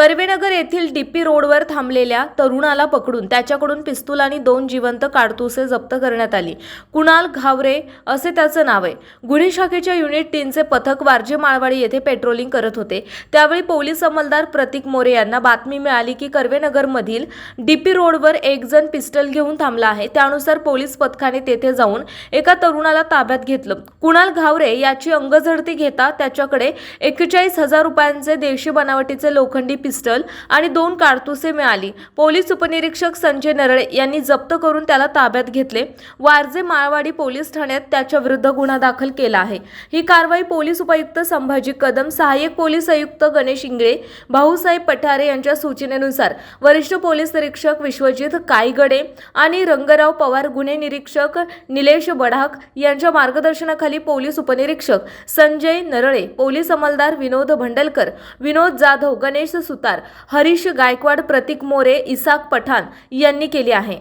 कर्वेनगर येथील डीपी रोडवर थांबलेल्या तरुणाला पकडून त्याच्याकडून पिस्तूल आणि दोन जिवंत काडतुसे जप्त करण्यात आली. कुणाल घावरे असे त्याचं नाव आहे. गुन्हे शाखेच्या युनिट तीनचे पथक वारजे माळवाडी येथे पेट्रोलिंग करत होते. त्यावेळी पोलीस अंमलदार प्रतीक मोरे यांना बातमी मिळाली की कर्वेनगरमधील डीपी रोडवर एक जण पिस्टल घेऊन थांबला आहे. त्यानुसार पोलीस पथकाने तेथे जाऊन एका तरुणाला ताब्यात घेतलं. कुणाल घावरे याची अंगझडती घेता त्याच्याकडे एक्केचाळीस हजार रुपयांचे देशी बनावटीचे लोखंडी पिस्टल आणि दोन कारतुसे मिळाली. पोलीस उपनिरीक्षक संजय नरळे यांनी जप्त करून त्याला ताब्यात घेतले. वारजे माळवाडी पोलीस ठाण्यात त्याच्या विरुद्ध गुन्हा दाखल केला आहे. ही कारवाई पोलीस उपायुक्त संभाजी कदम सहाय्यक पोलीस आयुक्त गणेश इंगळे भाऊसाहेब पठारे यांच्या सूचनेनुसार वरिष्ठ पोलीस निरीक्षक विश्वजित कायगडे आणि रंगराव पवार गुन्हे निरीक्षक निलेश बढाक यांच्या मार्गदर्शनाखाली पोलीस उपनिरीक्षक संजय नरळे पोलीस अंमलदार विनोद भंडलकर विनोद जाधव गणेश सुत सुतार हरीश गायकवाड प्रतीक मोरे इसाक पठाण यांनी केली आहे.